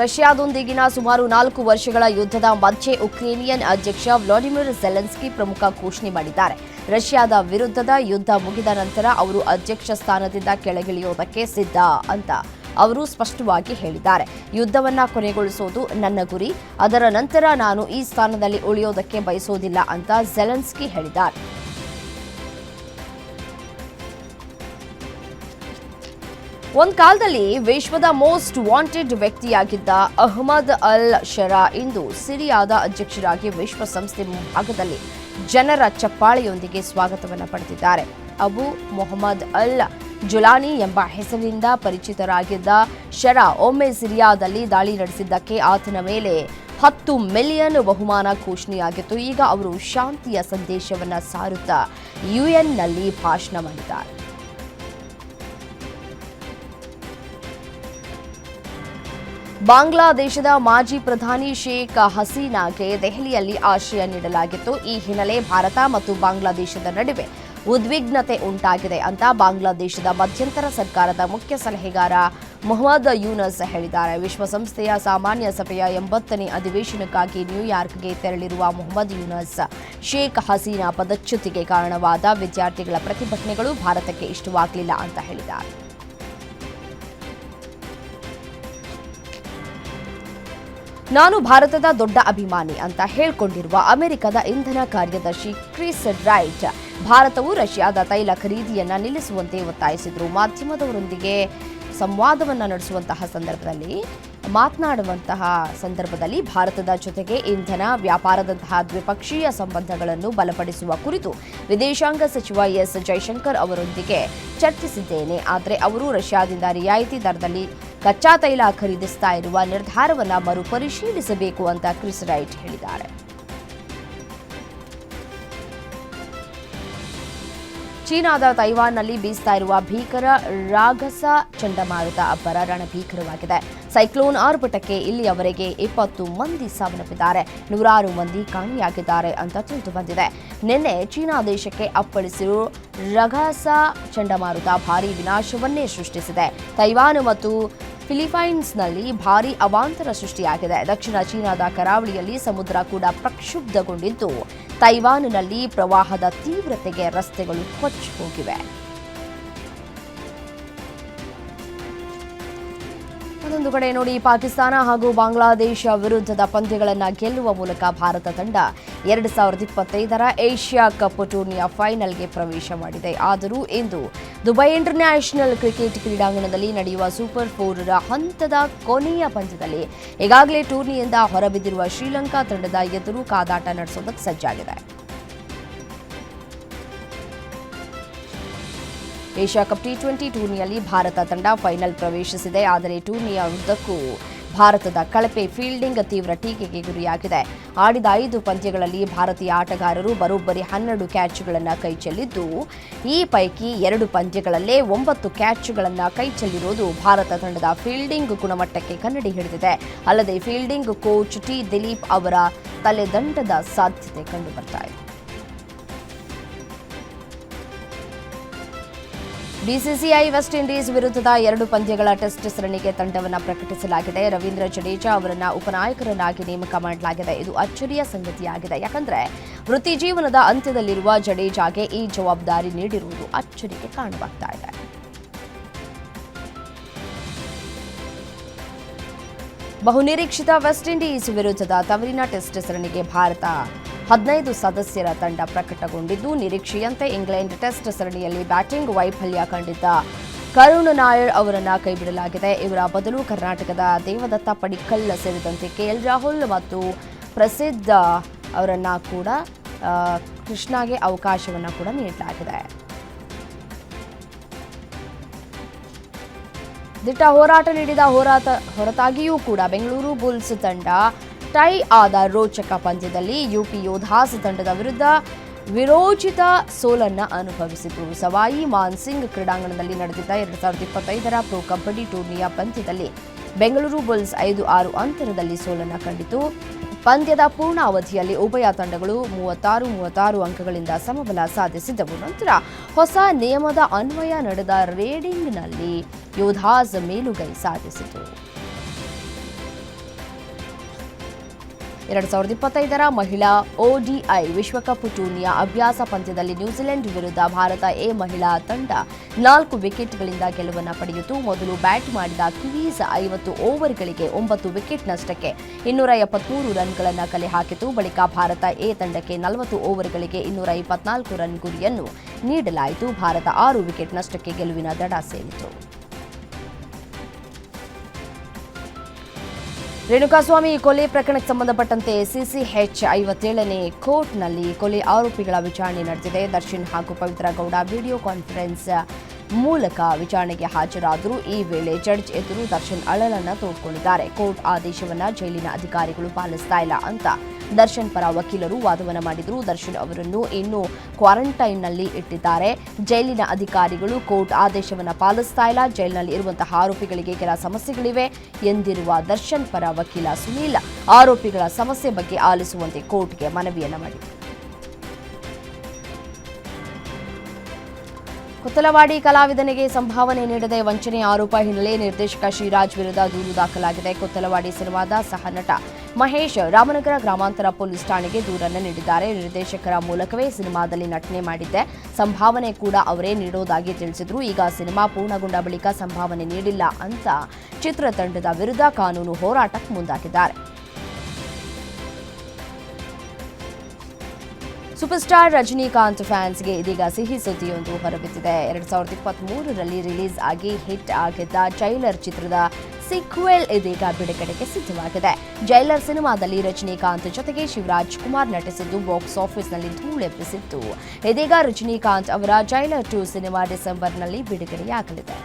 ರಷ್ಯಾದೊಂದಿಗಿನ ಸುಮಾರು ನಾಲ್ಕು ವರ್ಷಗಳ ಯುದ್ಧದ ಮಧ್ಯೆ ಉಕ್ರೇನಿಯನ್ ಅಧ್ಯಕ್ಷ ವ್ಲಾಡಿಮಿರ್ ಜೆಲೆನ್ಸ್ಕಿ ಪ್ರಮುಖ ಘೋಷಣೆ ಮಾಡಿದ್ದಾರೆ. ರಷ್ಯಾದ ವಿರುದ್ಧದ ಯುದ್ಧ ಮುಗಿದ ನಂತರ ಅವರು ಅಧ್ಯಕ್ಷ ಸ್ಥಾನದಿಂದ ಕೆಳಗಿಳಿಯೋದಕ್ಕೆ ಸಿದ್ಧ ಅಂತ ಅವರು ಸ್ಪಷ್ಟವಾಗಿ ಹೇಳಿದ್ದಾರೆ. ಯುದ್ಧವನ್ನ ಕೊನೆಗೊಳಿಸೋದು ನನ್ನ ಗುರಿ, ಅದರ ನಂತರ ನಾನು ಈ ಸ್ಥಾನದಲ್ಲಿ ಉಳಿಯೋದಕ್ಕೆ ಬಯಸೋದಿಲ್ಲ ಅಂತ ಜೆಲೆನ್ಸ್ಕಿ ಹೇಳಿದ್ದಾರೆ. ಒಂದ್ ಕಾಲದಲ್ಲಿ ವಿಶ್ವದ ಮೋಸ್ಟ್ ವಾಂಟೆಡ್ ವ್ಯಕ್ತಿಯಾಗಿದ್ದ ಅಹ್ಮದ್ ಅಲ್ ಶರಾ ಇಂದು ಸಿರಿಯಾದ ಅಧ್ಯಕ್ಷರಾಗಿ ವಿಶ್ವಸಂಸ್ಥೆ ಮುಂಭಾಗದಲ್ಲಿ ಜನರ ಚಪ್ಪಾಳೆಯೊಂದಿಗೆ ಸ್ವಾಗತವನ್ನು ಪಡೆದಿದ್ದಾರೆ. ಅಬು ಮೊಹಮ್ಮದ್ ಅಲ್ ಜುಲಾನಿ ಎಂಬ ಹೆಸರಿನಿಂದ ಪರಿಚಿತರಾಗಿದ್ದ ಶರಾ ಒಮ್ಮೆ ಸಿರಿಯಾದಲ್ಲಿ ದಾಳಿ ನಡೆಸಿದ್ದಕ್ಕೆ ಆತನ ಮೇಲೆ ಹತ್ತು ಮಿಲಿಯನ್ ಬಹುಮಾನ ಘೋಷಣೆಯಾಗಿತ್ತು. ಈಗ ಅವರು ಶಾಂತಿಯ ಸಂದೇಶವನ್ನು ಸಾರುತ್ತಾ ಯುಎನ್ನಲ್ಲಿ ಭಾಷಣ ಮಾಡಿದ್ದಾರೆ. ಬಾಂಗ್ಲಾದೇಶದ ಮಾಜಿ ಪ್ರಧಾನಿ ಶೇಖ್ ಹಸೀನಾಗೆ ದೆಹಲಿಯಲ್ಲಿ ಆಶ್ರಯ ನೀಡಲಾಗಿತ್ತು. ಈ ಹಿನ್ನೆಲೆ ಭಾರತ ಮತ್ತು ಬಾಂಗ್ಲಾದೇಶದ ನಡುವೆ ಉದ್ವಿಗ್ನತೆ ಉಂಟಾಗಿದೆ ಅಂತ ಬಾಂಗ್ಲಾದೇಶದ ಮಧ್ಯಂತರ ಸರ್ಕಾರದ ಮುಖ್ಯ ಸಲಹೆಗಾರ ಮೊಹಮ್ಮದ್ ಯೂನಸ್ ಹೇಳಿದ್ದಾರೆ. ವಿಶ್ವಸಂಸ್ಥೆಯ ಸಾಮಾನ್ಯ ಸಭೆಯ ಎಂಬತ್ತನೇ ಅಧಿವೇಶನಕ್ಕಾಗಿ ನ್ಯೂಯಾರ್ಕ್ಗೆ ತೆರಳಿರುವ ಮೊಹಮ್ಮದ್ ಯೂನಸ್, ಶೇಖ್ ಹಸೀನಾ ಪದಚ್ಯುತಿಗೆ ಕಾರಣವಾದ ವಿದ್ಯಾರ್ಥಿಗಳ ಪ್ರತಿಭಟನೆಗಳು ಭಾರತಕ್ಕೆ ಇಷ್ಟವಾಗಲಿಲ್ಲ ಅಂತ ಹೇಳಿದ್ದಾರೆ. ನಾನು ಭಾರತದ ದೊಡ್ಡ ಅಭಿಮಾನಿ ಅಂತ ಹೇಳಿಕೊಂಡಿರುವ ಅಮೆರಿಕದ ಇಂಧನ ಕಾರ್ಯದರ್ಶಿ ಕ್ರಿಸ್ ರೈಟ್, ಭಾರತವು ರಷ್ಯಾದ ತೈಲ ಖರೀದಿಯನ್ನು ನಿಲ್ಲಿಸುವಂತೆ ಒತ್ತಾಯಿಸಿದರು. ಮಾಧ್ಯಮದವರೊಂದಿಗೆ ಸಂವಾದವನ್ನು ನಡೆಸುವಂತಹ ಸಂದರ್ಭದಲ್ಲಿ, ಮಾತನಾಡುವಂತಹ ಸಂದರ್ಭದಲ್ಲಿ ಭಾರತದ ಜೊತೆಗೆ ಇಂಧನ, ವ್ಯಾಪಾರದಂತಹ ದ್ವಿಪಕ್ಷೀಯ ಸಂಬಂಧಗಳನ್ನು ಬಲಪಡಿಸುವ ಕುರಿತು ವಿದೇಶಾಂಗ ಸಚಿವ ಎಸ್. ಜೈಶಂಕರ್ ಅವರೊಂದಿಗೆ ಚರ್ಚಿಸಿದ್ದೇನೆ. ಆದರೆ ಅವರು ರಷ್ಯಾದಿಂದ ರಿಯಾಯಿತಿ ದರದಲ್ಲಿ ಕಚ್ಚಾ ತೈಲ ಖರೀದಿಸ್ತಾ ಇರುವ ನಿರ್ಧಾರವನ್ನು ಮರುಪರಿಶೀಲಿಸಬೇಕು ಅಂತ ಕ್ರಿಸ್ ರೈಟ್ ಹೇಳಿದ್ದಾರೆ. ಚೀನಾದ ತೈವಾನ್ನಲ್ಲಿ ಬೀಸ್ತಾ ಇರುವ ಭೀಕರ ರಾಗಸ ಚಂಡಮಾರುತ ಅಬ್ಬರ ರಣಭೀಕರವಾಗಿದೆ. ಸೈಕ್ಲೋನ್ ಆರ್ಭಟಕ್ಕೆ ಇಲ್ಲಿಯವರೆಗೆ ಇಪ್ಪತ್ತು ಮಂದಿ ಸಾವನ್ನಪ್ಪಿದ್ದಾರೆ. ನೂರಾರು ಮಂದಿ ಕಾಣೆಯಾಗಿದ್ದಾರೆ ಅಂತ ತಿಳಿದು ಬಂದಿದೆ. ನಿನ್ನೆ ಚೀನಾ ದೇಶಕ್ಕೆ ಅಪ್ಪಳಿಸಿರುವ ರಘಸ ಚಂಡಮಾರುತ ಭಾರೀ ವಿನಾಶವನ್ನೇ ಸೃಷ್ಟಿಸಿದೆ. ತೈವಾನ್ ಮತ್ತು ಫಿಲಿಪೈನ್ಸ್ನಲ್ಲಿ ಭಾರೀ ಅವಾಂತರ ಸೃಷ್ಟಿಯಾಗಿದೆ. ದಕ್ಷಿಣ ಚೀನಾದ ಕರಾವಳಿಯಲ್ಲಿ ಸಮುದ್ರ ಕೂಡ ಪ್ರಕ್ಷುಬ್ಧಗೊಂಡಿದ್ದು, ತೈವಾನ್ನಲ್ಲಿ ಪ್ರವಾಹದ ತೀವ್ರತೆಗೆ ರಸ್ತೆಗಳು ಕೊಚ್ಚಿ ಹೋಗಿವೆ. ಮತ್ತೊಂದು ಕಡೆ ನೋಡಿ ಪಾಕಿಸ್ತಾನ ಹಾಗೂ ಬಾಂಗ್ಲಾದೇಶ ವಿರುದ್ಧದ ಪಂದ್ಯಗಳನ್ನು ಗೆಲ್ಲುವ ಮೂಲಕ ಭಾರತ ತಂಡ ಎರಡು ಸಾವಿರದ ಇಪ್ಪತ್ತೈದರ ಏಷ್ಯಾ ಕಪ್ ಟೂರ್ನಿಯ ಫೈನಲ್ಗೆ ಪ್ರವೇಶ ಮಾಡಿದೆ. ಆದರೂ ಇಂದು ದುಬೈ ಇಂಟರ್ನ್ಯಾಷನಲ್ ಕ್ರಿಕೆಟ್ ಕ್ರೀಡಾಂಗಣದಲ್ಲಿ ನಡೆಯುವ ಸೂಪರ್ ಫೋರ್ರ ಹಂತದ ಕೊನೆಯ ಪಂದ್ಯದಲ್ಲಿ ಈಗಾಗಲೇ ಟೂರ್ನಿಯಿಂದ ಹೊರಬಿದ್ದಿರುವ ಶ್ರೀಲಂಕಾ ತಂಡದ ಎದುರು ಕಾದಾಟ ನಡೆಸೋದಕ್ಕೆ ಸಜ್ಜಾಗಿದೆ. ಏಷ್ಯಾ ಕಪ್ ಟಿ ಟ್ವೆಂಟಿ ಟೂರ್ನಿಯಲ್ಲಿ ಭಾರತ ತಂಡ ಫೈನಲ್ ಪ್ರವೇಶಿಸಿದೆ. ಆದರೆ ಟೂರ್ನಿಯ ಉದ್ದಕ್ಕೂ ಭಾರತದ ಕಳಪೆ ಫೀಲ್ಡಿಂಗ್ ತೀವ್ರ ಟೀಕೆಗೆ ಗುರಿಯಾಗಿದೆ. ಆಡಿದ ಐದು ಪಂದ್ಯಗಳಲ್ಲಿ ಭಾರತೀಯ ಆಟಗಾರರು ಬರೋಬ್ಬರಿ ಹನ್ನೆರಡು ಕ್ಯಾಚ್ಗಳನ್ನು ಕೈಚೆಲ್ಲಿದ್ದು ಈ ಪೈಕಿ ಎರಡು ಪಂದ್ಯಗಳಲ್ಲೇ ಒಂಬತ್ತು ಕ್ಯಾಚ್ಗಳನ್ನು ಕೈಚೆಲ್ಲಿರುವುದು ಭಾರತ ತಂಡದ ಫೀಲ್ಡಿಂಗ್ ಗುಣಮಟ್ಟಕ್ಕೆ ಕನ್ನಡಿ ಹಿಡಿದಿದೆ. ಅಲ್ಲದೆ ಫೀಲ್ಡಿಂಗ್ ಕೋಚ್ ಟಿ ದಿಲೀಪ್ ಅವರ ತಲೆದಂಡದ ಸಾಧ್ಯತೆ ಕಂಡುಬರ್ತಾ ಇದೆ. ಬಿಸಿಸಿಐ ವೆಸ್ಟ್ ಇಂಡೀಸ್ ವಿರುದ್ಧದ ಎರಡು ಪಂದ್ಯಗಳ ಟೆಸ್ಟ್ ಸರಣಿಗೆ ತಂಡವನ್ನು ಪ್ರಕಟಿಸಲಾಗಿದೆ. ರವೀಂದ್ರ ಜಡೇಜಾ ಅವರನ್ನು ಉಪನಾಯಕರನ್ನಾಗಿ ನೇಮಕ ಮಾಡಲಾಗಿದೆ. ಇದು ಅಚ್ಚರಿಯ ಸಂಗತಿಯಾಗಿದೆ. ಯಾಕಂದರೆ ವೃತ್ತಿ ಜೀವನದ ಅಂತ್ಯದಲ್ಲಿರುವ ಜಡೇಜಾಗೆ ಈ ಜವಾಬ್ದಾರಿ ನೀಡಿರುವುದು ಅಚ್ಚರಿಗೆ ಕಾರಣವಾಗ್ತಾ ಇದೆ. ಬಹುನಿರೀಕ್ಷಿತ ವೆಸ್ಟ್ ಇಂಡೀಸ್ ವಿರುದ್ಧದ ತವರಿನ ಟೆಸ್ಟ್ ಸರಣಿಗೆ ಭಾರತ ಹದಿನೈದು ಸದಸ್ಯರ ತಂಡ ಪ್ರಕಟಗೊಂಡಿದ್ದು, ನಿರೀಕ್ಷೆಯಂತೆ ಇಂಗ್ಲೆಂಡ್ ಟೆಸ್ಟ್ ಸರಣಿಯಲ್ಲಿ ಬ್ಯಾಟಿಂಗ್ ವೈಫಲ್ಯ ಕಂಡಿದ್ದ. ಕರುಣ್ ನಾಯರ್ ಅವರನ್ನ ಕೈಬಿಡಲಾಗಿದೆ. ಇವರ ಬದಲು ಕರ್ನಾಟಕದ ದೇವದತ್ತ ಪಡಿಕ್ಕಲ್ ಸೇರಿದಂತೆ ಕೆಎಲ್ ರಾಹುಲ್ ಮತ್ತು ಪ್ರಸಿದ್ಧ ಅವರನ್ನ ಕೂಡ ಕೃಷ್ಣಾಗೆ ಅವಕಾಶವನ್ನು ಕೂಡ ನೀಡಲಾಗಿದೆ. ದಿಟ್ಟ ಹೋರಾಟ ನೀಡಿದ ಹೋರಾಟ ಹೊರತಾಗಿಯೂ ಕೂಡ ಬೆಂಗಳೂರು ಬುಲ್ಸ್ ತಂಡ ಟೈ ಆದ ರೋಚಕ ಪಂದ್ಯದಲ್ಲಿ ಯುಪಿ ಯೋಧಾಸ್ ತಂಡದ ವಿರುದ್ಧ ವಿರೋಚಿತ ಸೋಲನ್ನ ಅನುಭವಿಸಿತು ಸವಾಯಿ ಮಾನ್ಸಿಂಗ್ ಕ್ರೀಡಾಂಗಣದಲ್ಲಿ ನಡೆದಿದ್ದ ಎರಡು ಸಾವಿರದ ಇಪ್ಪತ್ತೈದರ ಪ್ರೊ ಕಬಡ್ಡಿ ಟೂರ್ನಿಯ ಪಂದ್ಯದಲ್ಲಿ ಬೆಂಗಳೂರು ಬುಲ್ಸ್ ಐದು ಆರು ಅಂತರದಲ್ಲಿ ಸೋಲನ್ನ ಕಂಡಿತು. ಪಂದ್ಯದ ಪೂರ್ಣ ಅವಧಿಯಲ್ಲಿ ಉಭಯ ತಂಡಗಳು ಮೂವತ್ತಾರು ಮೂವತ್ತಾರು ಅಂಕಗಳಿಂದ ಸಮಬಲ ಸಾಧಿಸಿದ್ದವು ನಂತರ ಹೊಸ ನಿಯಮದ ಅನ್ವಯ ನಡೆದ ರೇಡಿಂಗ್ನಲ್ಲಿ ಯೋಧಾಸ್ ಮೇಲುಗೈ ಸಾಧಿಸಿತು. ಎರಡ್ ಸಾವಿರದ ಇಪ್ಪತ್ತೈದರ ಮಹಿಳಾ ಒಡಿಐ ವಿಶ್ವಕಪ್ ಟೂರ್ನಿಯ ಅಭ್ಯಾಸ ಪಂದ್ಯದಲ್ಲಿ ನ್ಯೂಜಿಲೆಂಡ್ ವಿರುದ್ಧ ಭಾರತ ಎ ಮಹಿಳಾ ತಂಡ ನಾಲ್ಕು ವಿಕೆಟ್ಗಳಿಂದ ಗೆಲುವನ್ನು ಪಡೆಯಿತು ಮೊದಲು ಬ್ಯಾಟ್ ಮಾಡಿದ ಕಿವೀಸ್ ಐವತ್ತು ಓವರ್ಗಳಿಗೆ ಒಂಬತ್ತು ವಿಕೆಟ್ ನಷ್ಟಕ್ಕೆ ಇನ್ನೂರ ಎಪ್ಪತ್ಮೂರು ರನ್ಗಳನ್ನು ಕಲೆ ಹಾಕಿತು ಬಳಿಕ ಭಾರತ ಎ ತಂಡಕ್ಕೆ ನಲವತ್ತು ಓವರ್ಗಳಿಗೆ ಇನ್ನೂರ ಇಪ್ಪತ್ನಾಲ್ಕು ರನ್ ಗುರಿಯನ್ನು ನೀಡಲಾಯಿತು. ಭಾರತ ಆರು ವಿಕೆಟ್ ನಷ್ಟಕ್ಕೆ ಗೆಲುವಿನ ದಡ ಸೇರಿತು. ರೇಣುಕಾಸ್ವಾಮಿ ಕೊಲೆ ಪ್ರಕರಣಕ್ಕೆ ಸಂಬಂಧಪಟ್ಟಂತೆ ಸಿಸಿಎಚ್ ಐವತ್ತೇಳನೇ ಕೋರ್ಟ್ನಲ್ಲಿ ಕೊಲೆ ಆರೋಪಿಗಳ ವಿಚಾರಣೆ ನಡೆದಿದೆ. ದರ್ಶನ್ ಹಾಗೂ ಪವಿತ್ರ ಗೌಡ ವಿಡಿಯೋ ಕಾನ್ಫರೆನ್ಸ್ ಮೂಲಕ ವಿಚಾರಣೆಗೆ ಹಾಜರಾದರು. ಈ ವೇಳೆ ಜಡ್ಜ್ ಎದುರು ದರ್ಶನ್ ಅಳಲನ್ನು ತೋಡ್ಕೊಂಡಿದ್ದಾರೆ. ಕೋರ್ಟ್ ಆದೇಶವನ್ನ ಜೈಲಿನ ಅಧಿಕಾರಿಗಳು ಪಾಲಿಸ್ತಾ ಇಲ್ಲ ಅಂತ ದರ್ಶನ್ ಪರ ವಕೀಲರು ವಾದವನ್ನು ಮಾಡಿದರು. ದರ್ಶನ್ ಅವರನ್ನು ಇನ್ನೂ ಕ್ವಾರಂಟೈನ್ನಲ್ಲಿ ಇಟ್ಟಿದ್ದಾರೆ. ಜೈಲಿನ ಅಧಿಕಾರಿಗಳು ಕೋರ್ಟ್ ಆದೇಶವನ್ನು ಪಾಲಿಸ್ತಾ ಇಲ್ಲ. ಜೈಲಿನಲ್ಲಿ ಇರುವಂತಹ ಆರೋಪಿಗಳಿಗೆ ಕೆಲ ಸಮಸ್ಯೆಗಳಿವೆ ಎಂದಿರುವ ದರ್ಶನ್ ಪರ ವಕೀಲ ಸುನೀಲ್, ಆರೋಪಿಗಳ ಸಮಸ್ಯೆ ಬಗ್ಗೆ ಆಲಿಸುವಂತೆ ಕೋರ್ಟ್ಗೆ ಮನವಿಯನ್ನು ಮಾಡಿದರು. ಕೊತ್ತಲವಾಡಿ ಕಲಾವಿದನಿಗೆ ಸಂಭಾವನೆ ನೀಡದೆ ವಂಚನೆ ಆರೋಪ ಹಿನ್ನೆಲೆ ನಿರ್ದೇಶಕ ಶ್ರೀರಾಜ್ ವಿರುದ್ಧ ದೂರು ದಾಖಲಾಗಿದೆ. ಕುತ್ತಲವಾಡಿ ಸಿನಿಮಾದ ಸಹ ನಟ ಮಹೇಶ್ ರಾಮನಗರ ಗ್ರಾಮಾಂತರ ಪೊಲೀಸ್ ಠಾಣೆಗೆ ದೂರನ್ನು ನೀಡಿದ್ದಾರೆ. ನಿರ್ದೇಶಕರ ಮೂಲಕವೇ ಸಿನಿಮಾದಲ್ಲಿ ನಟನೆ ಮಾಡಿದ್ದೆ. ಸಂಭಾವನೆ ಕೂಡ ಅವರೇ ನೀಡೋದಾಗಿ ತಿಳಿಸಿದ್ರು. ಈಗ ಸಿನಿಮಾ ಪೂರ್ಣಗೊಂಡ ಬಳಿಕ ಸಂಭಾವನೆ ನೀಡಿಲ್ಲ ಅಂತ ಚಿತ್ರತಂಡದ ವಿರುದ್ಧ ಕಾನೂನು ಹೋರಾಟಕ್ಕೆ ಮುಂದಾಗಿದ್ದಾರೆ. ಸೂಪರ್ ಸ್ಟಾರ್ ರಜನಿಕಾಂತ್ ಫ್ಯಾನ್ಸ್ಗೆ ಇದೀಗ ಸಿಹಿ ಸುದ್ದಿಯೊಂದು ಹೊರಬಿದ್ದಿದೆ. ಎರಡ್ ಸಾವಿರದ ಇಪ್ಪತ್ತ್ ಮೂರರಲ್ಲಿ ರಿಲೀಸ್ ಆಗಿ ಹಿಟ್ ಆಗಿದ್ದ ಜೈಲರ್ ಚಿತ್ರದ ಸಿಕ್ವೆಲ್ ಇದೀಗ ಬಿಡುಗಡೆಗೆ ಸಿದ್ಧವಾಗಿದೆ. ಜೈಲರ್ ಸಿನಿಮಾದಲ್ಲಿ ರಜನಿಕಾಂತ್ ಜೊತೆಗೆ ಶಿವರಾಜ್ ಕುಮಾರ್ ನಟಿಸಿದ್ದು ಬಾಕ್ಸ್ ಆಫೀಸ್ನಲ್ಲಿ ಧೂಳೆಬ್ಬಿಸಿತ್ತು ಇದೀಗ ರಜನಿಕಾಂತ್ ಅವರ ಜೈಲರ್ ಟು ಸಿನಿಮಾ ಡಿಸೆಂಬರ್ನಲ್ಲಿ ಬಿಡುಗಡೆಯಾಗಲಿದೆ.